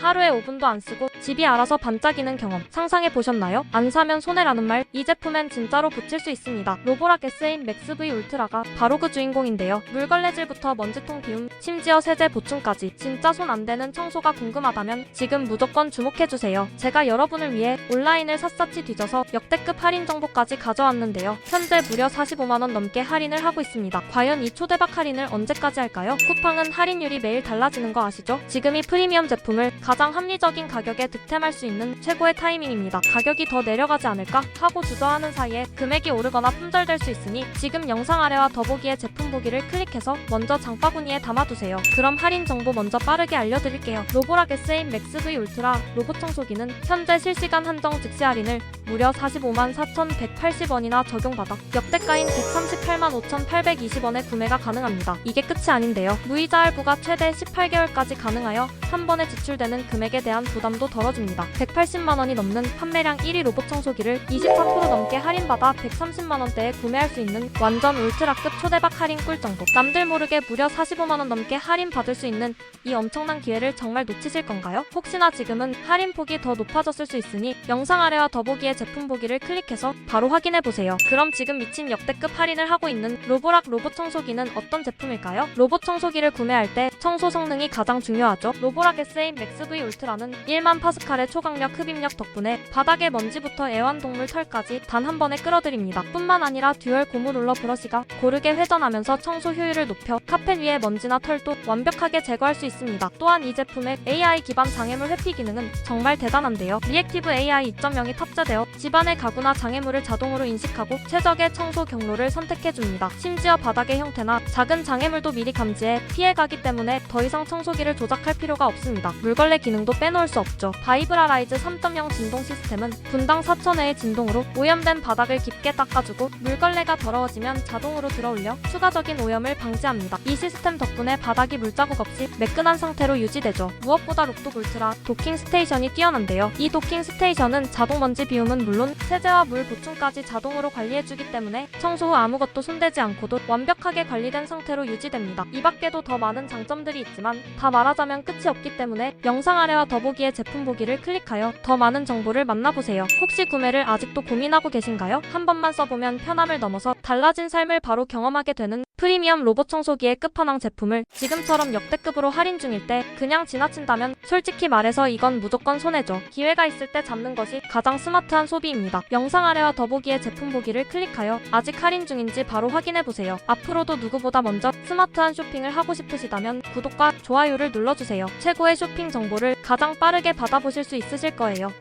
하루에 5분도 안 쓰고 집이 알아서 반짝이는 경험 상상해 보셨나요? 안 사면 손해라는 말 이 제품엔 진짜로 붙일 수 있습니다. 로보락 S8 맥스 V 울트라가 바로 그 주인공인데요. 물걸레질부터 먼지통 비움, 심지어 세제 보충까지 진짜 손안 대는 청소가 궁금하다면 지금 무조건 주목해 주세요. 제가 여러분을 위해 온라인을 샅샅이 뒤져서 역대급 할인 정보까지 가져왔는데요. 현재 무려 45만 원 넘게 할인을 하고 있습니다. 과연 이 초대박 할인을 언제까지 할까요? 쿠팡은 할인율이 매일 달라지는 거 아시죠? 지금이 프리미엄 제품을 가장 합리적인 가격에 득템할 수 있는 최고의 타이밍입니다. 가격이 더 내려가지 않을까 하고 주저하는 사이에 금액이 오르거나 품절될 수 있으니 지금 영상 아래와 더보기의 제품 보기를 클릭해서 먼저 장바구니에 담아두세요. 그럼 할인 정보 먼저 빠르게 알려드릴게요. 로보락 S8 맥스 V 울트라 로봇 청소기는 현재 실시간 한정 즉시 할인을 무려 45만 4,180원이나 적용받아 역대가인 138만 5,820원에 구매가 가능합니다. 이게 끝이 아닌데요. 무이자 할부가 최대 18개월까지 가능하여 한 번에 지출되는 금액에 대한 부담도 덜어줍니다. 180만 원이 넘는 판매량 1위 로봇 청소기를 24% 넘게 할인받아 130만 원대에 구매할 수 있는 완전 울트라급 초대박 할인 꿀 정보. 남들 모르게 무려 45만 원 넘게 할인 받을 수 있는 이 엄청난 기회를 정말 놓치실 건가요? 혹시나 지금은 할인 폭이 더 높아졌을 수 있으니 영상 아래와 더보기의 제품 보기를 클릭해서 바로 확인해 보세요. 그럼 지금 미친 역대급 할인을 하고 있는 로보락 로봇 청소기는 어떤 제품일까요? 로봇 청소기를 구매할 때 청소 성능이 가장 중요하죠. 로보락 S8 맥스 V 울트라는 1만 파스칼의 초강력 흡입력 덕분에 바닥의 먼지부터 애완동물 털까지 단 한 번에 끌어들입니다. 뿐만 아니라 듀얼 고무 롤러 브러시가 고르게 회전하면서 청소 효율을 높여 카펫 위의 먼지나 털도 완벽하게 제거할 수 있습니다. 또한 이 제품의 AI 기반 장애물 회피 기능은 정말 대단한데요. 리액티브 AI 2.0이 탑재되어 집안의 가구나 장애물을 자동으로 인식하고 최적의 청소 경로를 선택해줍니다. 심지어 바닥의 형태나 작은 장애물도 미리 감지해 피해가기 때문에 더 이상 청소기를 조작할 필요가 없습니다. 물걸레 기능도 빼놓을 수 없죠. 바이브라라이즈 3.0 진동 시스템은 분당 4,000회의 진동으로 오염된 바닥을 깊게 닦아주고 물걸레가 더러워지면 자동으로 들어올려 추가적인 오염을 방지합니다. 이 시스템 덕분에 바닥이 물자국 없이 매끈한 상태로 유지되죠. 무엇보다 룩독 울트라 도킹 스테이션이 뛰어난데요. 이 도킹 스테이션은 자동 먼지 비움 은 물론 세제와 물 보충까지 자동으로 관리해주기 때문에 청소 후 아무것도 손대지 않고도 완벽하게 관리된 상태로 유지됩니다. 이 밖에도 더 많은 장점들이 있지만 다 말하자면 끝이 없기 때문에 영상 아래와 더보기의 제품 보기를 클릭하여 더 많은 정보를 만나보세요. 혹시 구매를 아직도 고민하고 계신가요? 한 번만 써보면 편함을 넘어서 달라진 삶을 바로 경험하게 되는 프리미엄 로봇 청소기의 끝판왕 제품을 지금처럼 역대급으로 할인 중일 때 그냥 지나친다면 솔직히 말해서 이건 무조건 손해죠. 기회가 있을 때 잡는 것이 가장 스마트한 소비입니다. 영상 아래와 더보기의 제품 보기를 클릭하여 아직 할인 중인지 바로 확인해보세요. 앞으로도 누구보다 먼저 스마트한 쇼핑을 하고 싶으시다면 구독과 좋아요를 눌러주세요. 최고의 쇼핑 정보를 가장 빠르게 받아보실 수 있으실 거예요.